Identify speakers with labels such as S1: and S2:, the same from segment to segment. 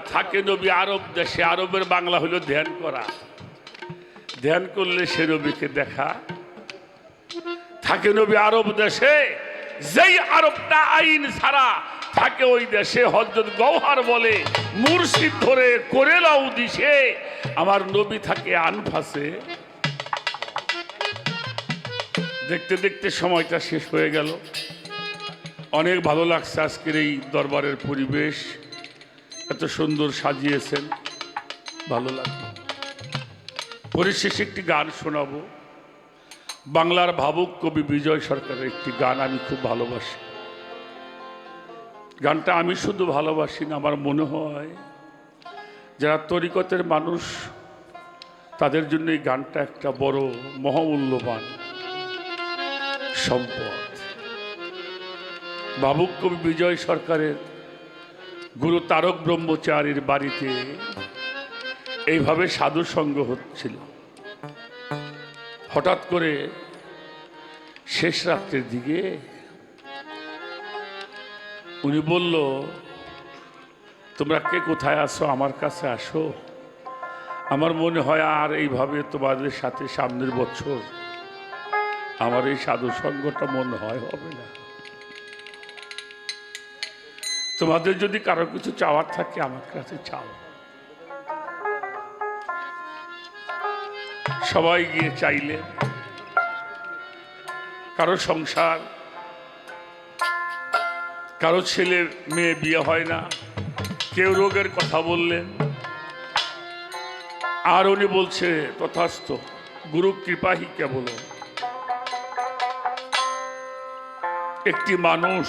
S1: থাকে নবী আরব দেশে, আরবের বাংলা হলো ধ্যান করা। ধ্যান করলে সে নবীকে দেখা। থাকে নবী আরব দেশে, যেই আরবটা আইন ছাড়া থাকে ওই দেশে হজরত গৌহার বলে, মুর্শিদ ধরে করে লাউ দিশে আমার নবী থাকে আনফাসে। দেখতে দেখতে সময়টা শেষ হয়ে গেল। অনেক ভালো লাগছে আজকের এই দরবারের পরিবেশ। এত সুন্দর সাজিয়েছেন, ভালো লাগল। পরিশেষে একটি গান শোনাবো। বাংলার ভাবুক কবি বিজয় সরকারের একটি গান আমি খুব ভালোবাসি। গানটা আমি শুধু ভালোবাসি না, আমার মনে হয় যারা তরিকতের মানুষ, তাদের জন্য এই গানটা একটা বড় মহামূল্যবান সম্পদ। ভাবুক কবি বিজয় সরকারের গুরু তারক ব্রহ্মচারীর বাড়িতে এইভাবে সাধু সঙ্গ হচ্ছিল। হঠাৎ করে শেষ রাত্রের দিকে উনি বলল, তোমরা কে কোথায় আসো আমার কাছে আসো। আমার মনে হয় আর এইভাবে তোমাদের সাথে সামনের বছর আমার এই সাধু সঙ্গটা মনে হয় হবে না। তোমাদের যদি কারও কিছু চাওয়ার থাকে, আমার কাছে চাও। সবাই গিয়ে চাইলে, কারও সংসার, কারও ছেলের মেয়ে বিয়ে হয় না, কেউ রোগের কথা বললেন আর উনি বলছে, তথাস্থ, গুরু কৃপাহি কেবল একটি মানুষ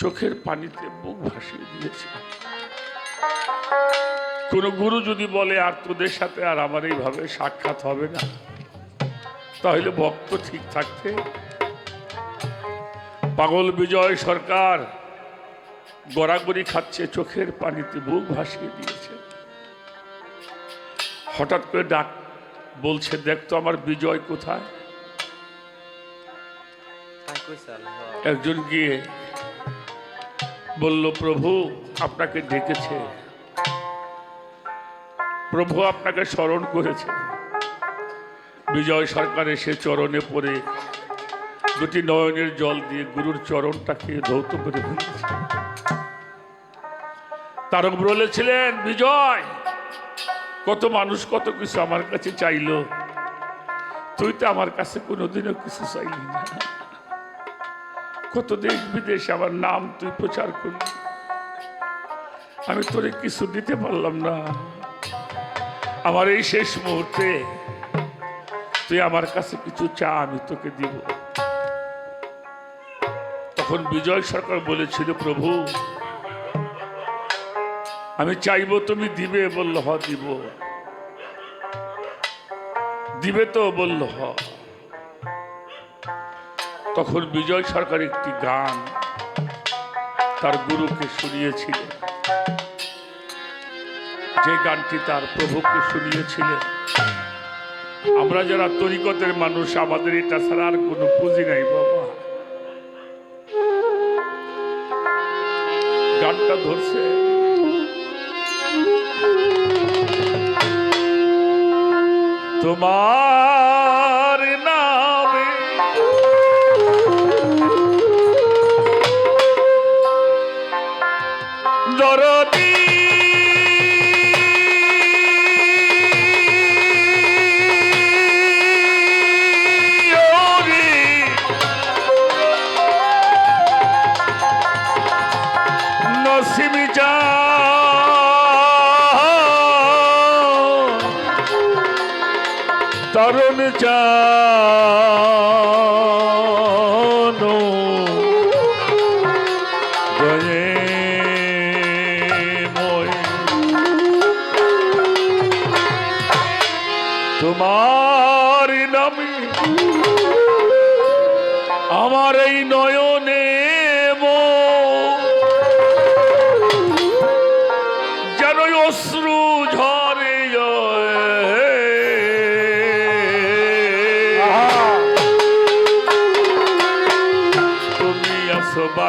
S1: চোখের পানিতে বুক ভাসিয়ে দিয়েছে কোন গুরু যদি বলে আর তোদের সাথে আর আমার এইভাবে সাক্ষাৎ হবে না? তাহলে ভক্ত ঠিক থাকতে। পাগল বিজয় সরকার গড়াগড়ি খাচ্ছে চোখের পানিতে বুক ভাসিয়ে দিয়েছে। হঠাৎ করে ডাক বলছে দেখতো আমার বিজয় কোথায়? একজন গিয়ে বলল, প্রভু আপনাকে ডেকেছে। প্রভু আপনাকে স্মরণ করেছে। বিজয় সরকার এসে চরণে পড়ে দুটি নয়নের জল দিয়ে গুরুর চরণটাকে ধৌত করে ফেলেছে। তারক বলেছিলেন, বিজয়, কত মানুষ কত কিছু আমার কাছে চাইলো। তুই তো আমার কাছে কোনোদিনও কিছু চাইলি না। কত দেশ বিদেশ আমার নাম তুই প্রচার করলি? আমি তোরে কিছু দিতে পারলাম না। আমার এই শেষ মুহূর্তে তুই আমার কাছে কিছু চা আমি তোকে দিব। তখন বিজয় সরকার বলেছিল, প্রভু, আমি চাইব তুমি দিবে বলল, হ, দিব। দিবে তো বলল, হ। তখন বিজয় সরকার একটি গান তার গুরুকে শুনিয়েছিলেন। যে গানটি তার প্রভুকে শুনিয়েছিলেন। আমরা যারা তরিকতের মানুষ, আমাদের এটা ছাড়া আর কোনো পুঁজি নাই বাবা। গানটা ধরছে। তোমার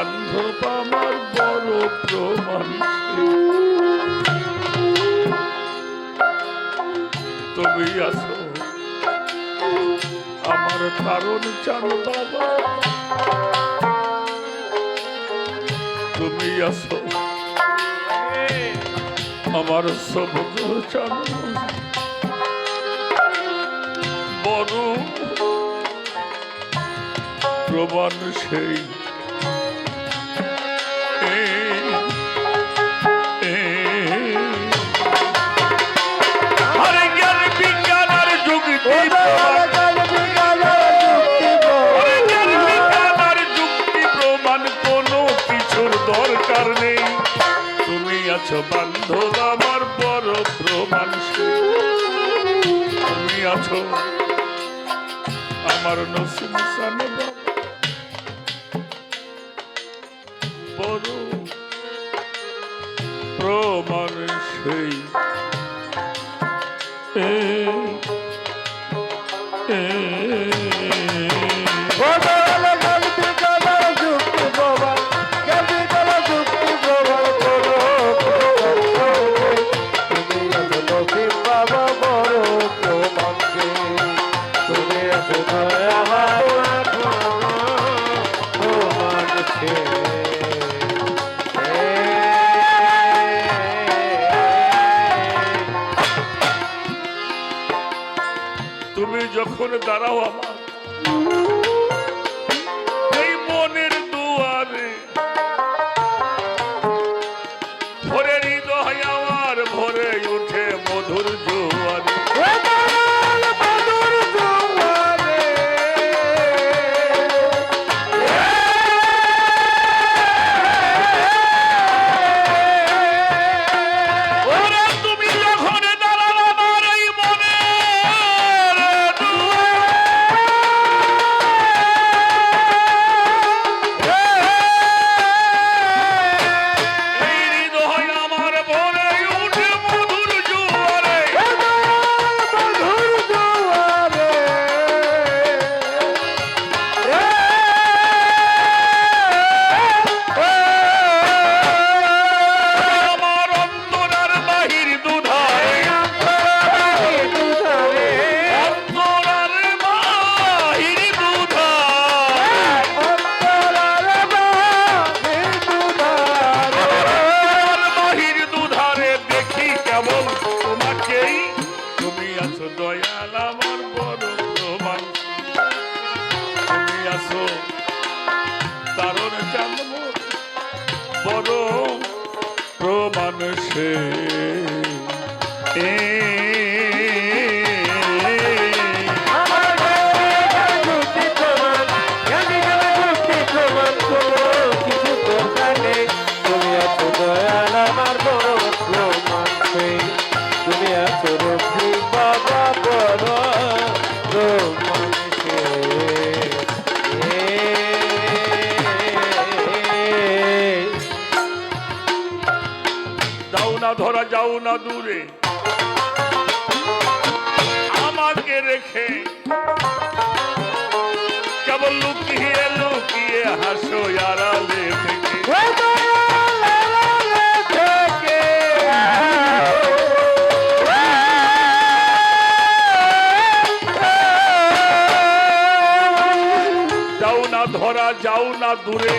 S1: বান্ধব আমার বড় প্রমাণ। তুমি আসো আমার কারণ বাবা। তুমি আসো আমার সব বড় প্রমাণ সেই বান্ধব আমার বড় প্রমাণ। তুমি আছো আমার নসিম বড় প্রমাণ সেই এ, এ,
S2: আমার
S1: এই ধরা যাও না দূরে। আমাকে রেখে। কেবল লুকিয়ে লুকিয়ে হাসো আড়ালে থেকে। যাও না দূরে।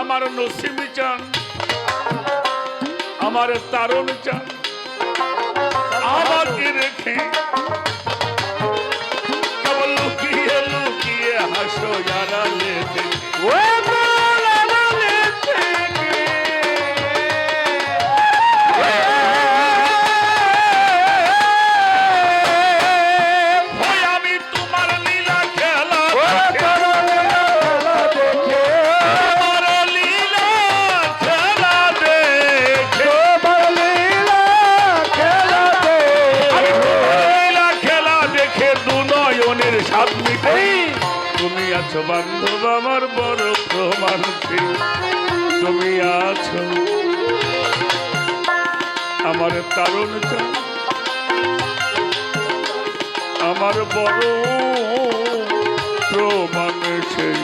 S1: আমার নসিম চান, আমার তারণ চান। আমাকে রেখে কেবল লুকিয়ে লুকিয়ে হাসো আড়ালে থেকে হয় আছো বান্ধব আমার বড় প্রমাণ তুমি আছো। আমার তারণ চান আমার বড় প্রমাণ সেই।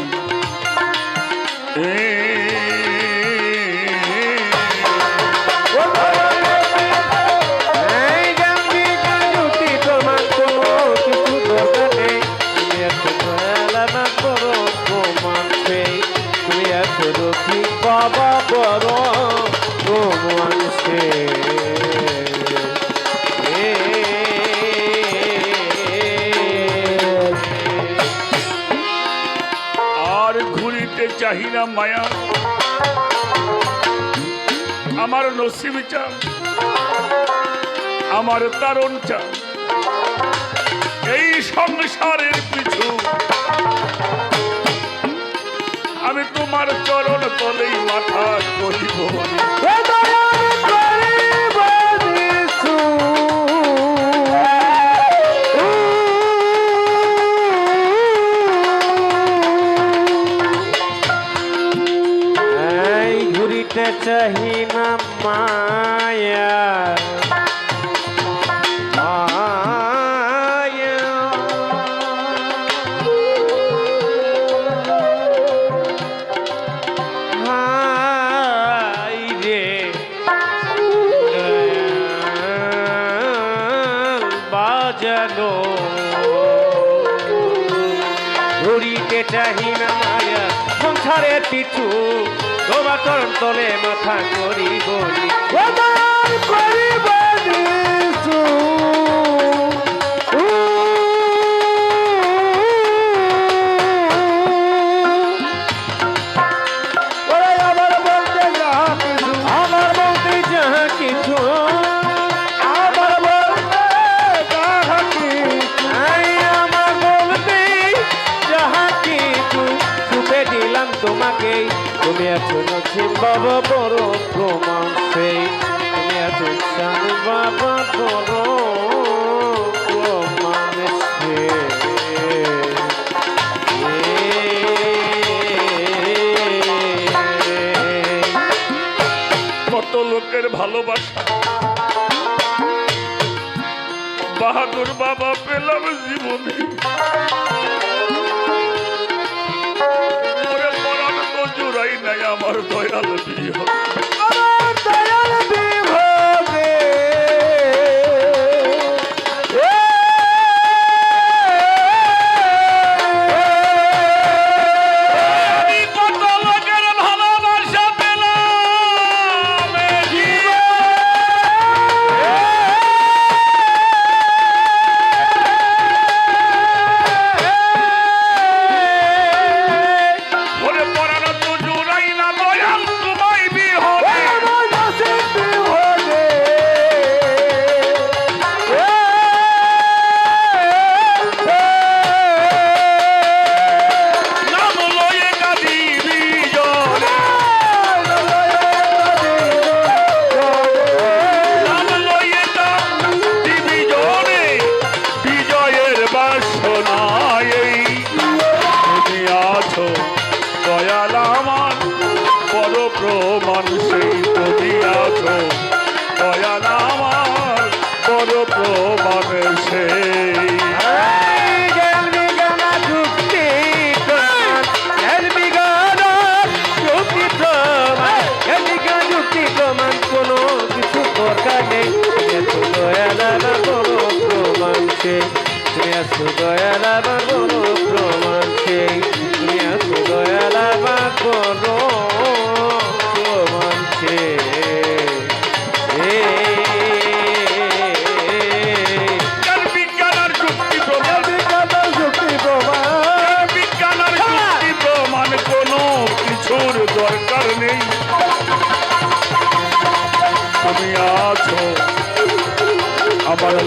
S1: চাহি না মায়া। আমার নসিব চা, আমার তারণ চা। এই সংসারের পিছু আমি তোমার চরণ তলেই মাথা করিব
S2: চাহি না মায়া। বাজানো। ঘুরিতে চাহি না মায়া। সংসারে পিছু তোমার চরণ তলে মাথা করি বলি করি বাবা বড় প্রমাণ সেই তুমি আছো বাবা বড় প্রমাণ
S1: কত লোকের ভালোবাসা। বাহাদুর বাবা পেলাম জীবনে। আমার দয়াল বিয়ে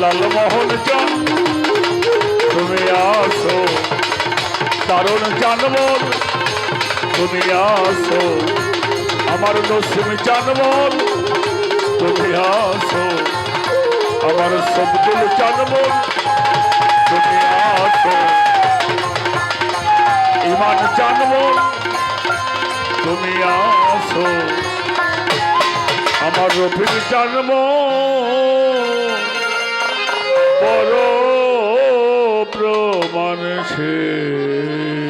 S1: লালমোহন জন তুমি আছো, দারুণ জানবল তুমি আছো, আমার নসিম জানবল তুমি আছো, আমার সবদুল জানবল তুমি আছো, ইমান জানবল তুমি আসো আমার রফিক জন্ম পর প্রমাণ সে।